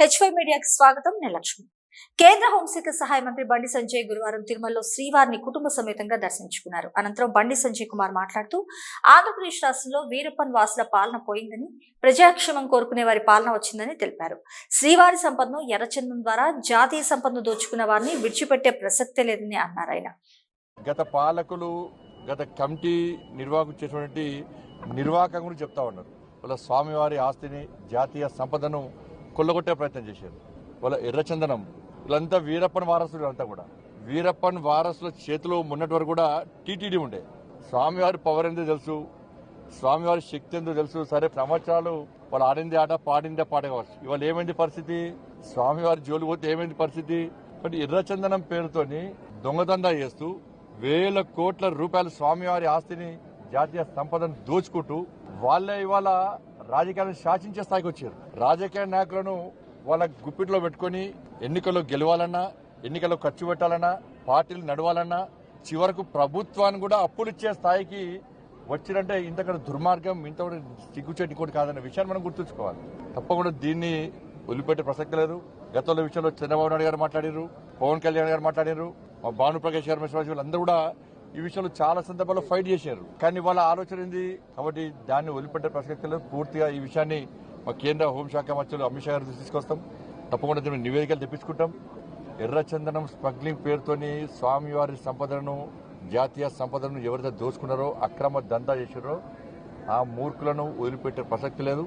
HY మీడియాకి స్వాగతం. నేను లక్ష్మి. కేంద్ర హోంశాఖ సహాయ మంత్రి బండి సంజయ్ గురువారం తిరుమలలో శ్రీవారిని కుటుంబ సమేతంగా దర్శించుకున్నారు. అనంతరం బండి సంజయ్ కుమార్ మాట్లాడుతూ ఆంధ్రప్రదేశ్ రాష్ట్రంలో వీరప్పన్ వాసుల పాలన పోయిందని ప్రజాక్షేమం కోరుకునే వారి పాలన వచ్చిందని తెలిపారు. శ్రీవారి సంపదను ఎర్రచందం ద్వారా జాతీయ సంపదను దోచుకున్న వారిని విడిచిపెట్టే ప్రసక్తే లేదని అన్నారు ఆయన. గత పాలకులు గత కమిటీ నిర్వాహకులు చేసినటువంటి నిర్వాహకం చెప్తా ఉన్నారు. వాళ్ళ స్వామివారి ఆస్తిని జాతీయ సంపదను కొల్లగొట్టే ప్రయత్నం చేశారు. వాళ్ళ ఎర్రచందనం. వీళ్ళంతా వీరప్పన్ వారసులు అంతా కూడా. వీరప్పన్ వారసుల చేతిలో మొన్నటి వరకు కూడా టీటీడీ ఉండే. స్వామివారి పవర్ ఏందో తెలుసు. స్వామివారి శక్తి ఏందో తెలుసు. సరే సంవత్సరాలు వాళ్ళు ఆడింది ఆట పాడిందే పాట కావచ్చు. ఇవాళ ఏమైంది పరిస్థితి? స్వామివారి జోలు పోతే ఏమైంది పరిస్థితి? అంటే ఎర్రచందనం పేరుతోని దొంగదందా చేస్తూ వేల కోట్ల రూపాయల స్వామివారి ఆస్తిని జాతీయ సంపదను దోచుకుంటూ వాళ్ళే ఇవాళ రాజకీయాలను శాసించే స్థాయికి వచ్చారు. రాజకీయ నాయకులను వాళ్ళ గుప్పిట్లో పెట్టుకొని ఎన్నికల్లో గెలవాలన్నా ఎన్నికల్లో ఖర్చు పెట్టాలన్నా పార్టీలు నడవాలన్నా చివరకు ప్రభుత్వాన్ని కూడా అప్పులు ఇచ్చే స్థాయికి వచ్చినంటే ఇంతకన్నా దుర్మార్గం ఇంత కూడా సిగ్గుచేటి కూడా కాదన్న విషయాన్ని మనం గుర్తుంచుకోవాలి. తప్పకుండా దీన్ని వదిలిపెట్టే ప్రసక్తి లేదు. గతంలో విషయంలో చంద్రబాబు నాయుడు గారు మాట్లాడారు పవన్ కళ్యాణ్ గారు మాట్లాడారు మా భానుప్రకాష్ గారు అందరూ కూడా ఈ విషయంలో చాలా సందర్భాల్లో ఫైట్ చేశారు. కానీ వాళ్ళ ఆలోచన ఏంది? కాబట్టి దాన్ని వదిలిపెట్టే ప్రసక్తి లేదు. పూర్తిగా ఈ విషయాన్ని మా కేంద్ర హోంశాఖ మంత్రులు అమిత్ షా గారు తీసుకొస్తాం. తప్పకుండా దీన్ని నివేదికలు తెప్పించుకుంటాం. ఎర్రచందనం స్మగ్లింగ్ పేరుతోని స్వామివారి సంపదను జాతీయ సంపదను ఎవరైతే దోచుకున్నారో అక్రమ దందా చేశారో ఆ మూర్ఖులను వదిలిపెట్టే ప్రసక్తి లేదు.